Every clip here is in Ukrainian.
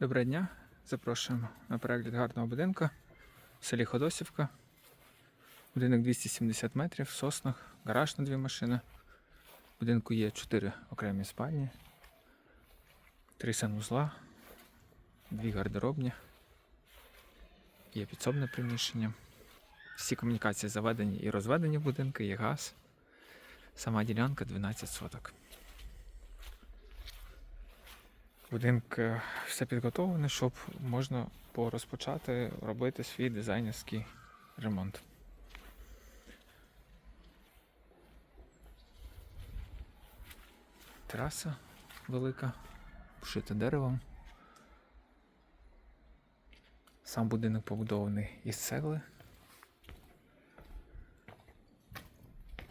Доброго дня. Запрошуємо на перегляд гарного будинку в селі Ходосівка. Будинок 270 метрів, соснах, гараж на дві машини. В будинку є 4 окремі спальні, 3 санвузла, 2 гардеробні, є підсобне приміщення. Всі комунікації заведені і розведені в будинку, є газ. Сама ділянка 12 соток. Будинок е, все підготовлене, щоб можна порозпочати робити свій дизайнерський ремонт. Тераса велика, вшита деревом. Сам будинок побудований із цегли.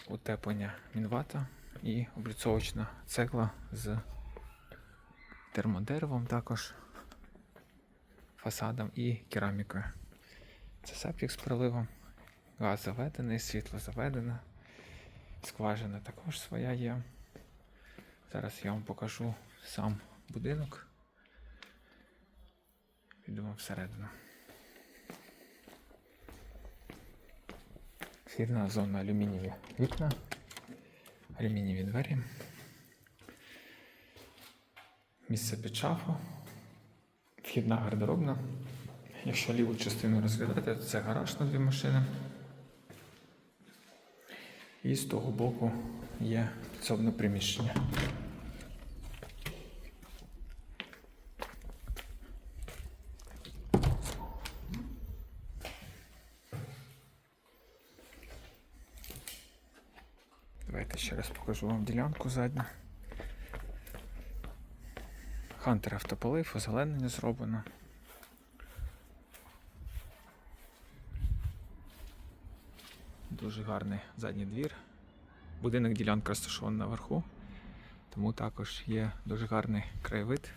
Утеплення мінвата і обліцовочна цегла з термодеревом також, фасадом і керамікою. Це септик з проливом, газ заведений, світло заведене, скважина також своя є. Зараз я вам покажу сам будинок. Підемо всередину. Вхідна зона алюмінієві вікна, алюмінієві двері. Місце під шафу, вхідна гардеробна. Якщо ліву частину розглядати, то це гараж на дві машини. І з того боку є підсобне приміщення. Давайте ще раз покажу вам ділянку задню. Хантер автополив, озеленення зроблено. Дуже гарний задній двір. Будинок ділянка розташована наверху, тому також є дуже гарний краєвид.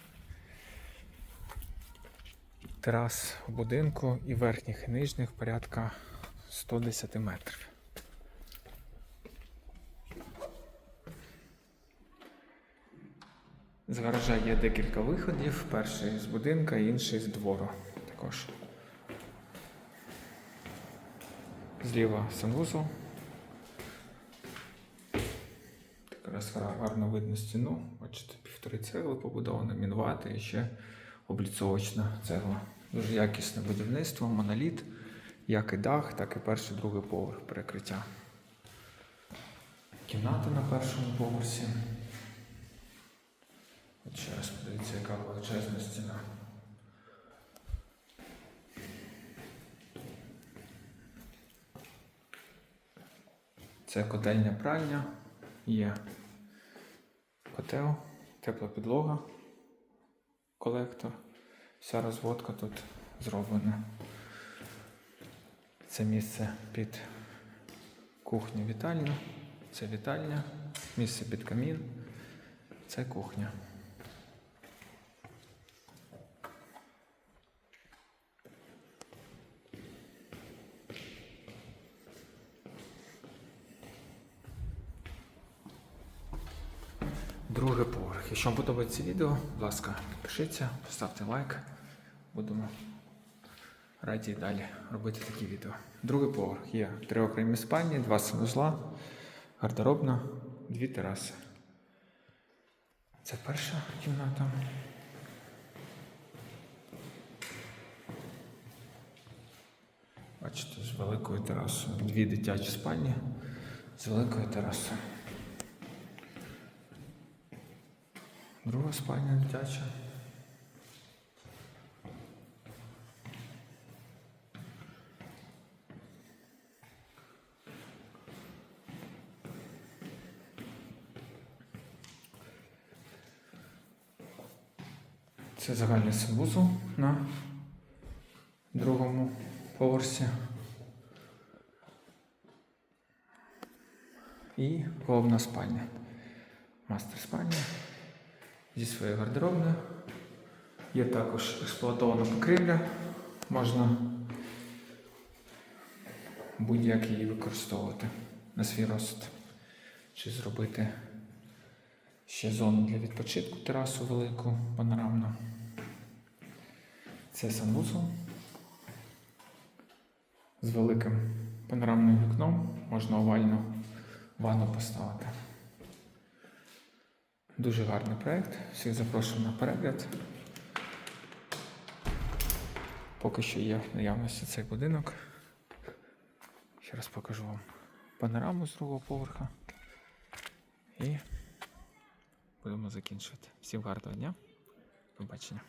Терас у будинку і верхніх і нижніх порядка 110 метрів. З гаража є декілька виходів. Перший з будинка, інший з двору також. Зліва санвузол. Якраз гарно видно стіну. Бачите, півтори цегли побудовано, мінвати і ще обліцовочна цегла. Дуже якісне будівництво, моноліт, як і дах, так і перший, другий поверх перекриття. Кімната на першому поверсі. Ще раз подивіться, яка величезна стіна. Це котельня пральня, є котел, тепла підлога, колектор. Вся розводка тут зроблена. Це місце під кухню вітальню, це вітальня, місце під камін, це кухня. Другий поверх. Якщо вам подобається відео, будь ласка, підпишіться, поставте лайк. Будемо раді далі робити такі відео. Другий поверх є три окремі спальні, два санузла, гардеробна, дві тераси. Це перша кімната. Бачите, з великою терасою. Дві дитячі спальні з великою терасою. Друга спальня дитяча. Це загальний санвузол на другому поверсі. І головна спальня. Мастер спальня зі своєю гардеробною. Є також експлуатована покрівля. Можна будь-як її використовувати на свій розсуд. Чи зробити ще зону для відпочинку, терасу велику, панорамну. Це санвузол з великим панорамним вікном. Можна овальну ванну поставити. Дуже гарний проєкт. Всіх запрошую на перегляд. Поки що є в наявності цей будинок. Ще раз покажу вам панораму з другого поверха. І будемо закінчувати. Всім гарного дня. Побачення.